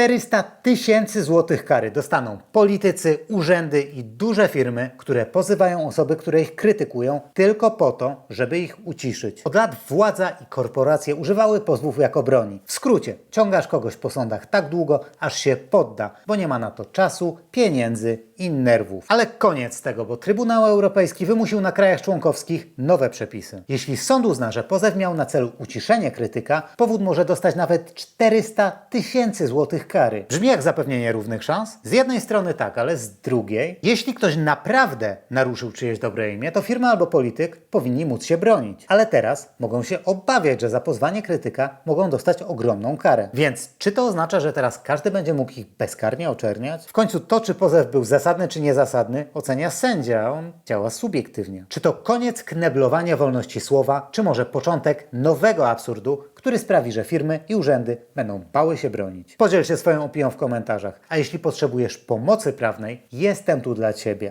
400 tysięcy złotych kary dostaną politycy, urzędy i duże firmy, które pozywają osoby, które ich krytykują tylko po to, żeby ich uciszyć. Od lat władza i korporacje używały pozwów jako broni. W skrócie, ciągasz kogoś po sądach tak długo, aż się podda, bo nie ma na to czasu, pieniędzy i nerwów. Ale koniec tego, bo Trybunał Europejski wymusił na krajach członkowskich nowe przepisy. Jeśli sąd uzna, że pozew miał na celu uciszenie krytyka, powód może dostać nawet 400 tysięcy złotych kary. Brzmi jak zapewnienie równych szans? Z jednej strony tak, ale z drugiej, jeśli ktoś naprawdę naruszył czyjeś dobre imię, to firma albo polityk powinni móc się bronić. Ale teraz mogą się obawiać, że za pozwanie krytyka mogą dostać ogromną karę. Więc czy to oznacza, że teraz każdy będzie mógł ich bezkarnie oczerniać? W końcu to, czy pozew był zasadny czy niezasadny, ocenia sędzia, a on działa subiektywnie. Czy to koniec kneblowania wolności słowa, czy może początek nowego absurdu, który sprawi, że firmy i urzędy będą bały się bronić? Podziel się swoją opinią w komentarzach, a jeśli potrzebujesz pomocy prawnej, jestem tu dla Ciebie.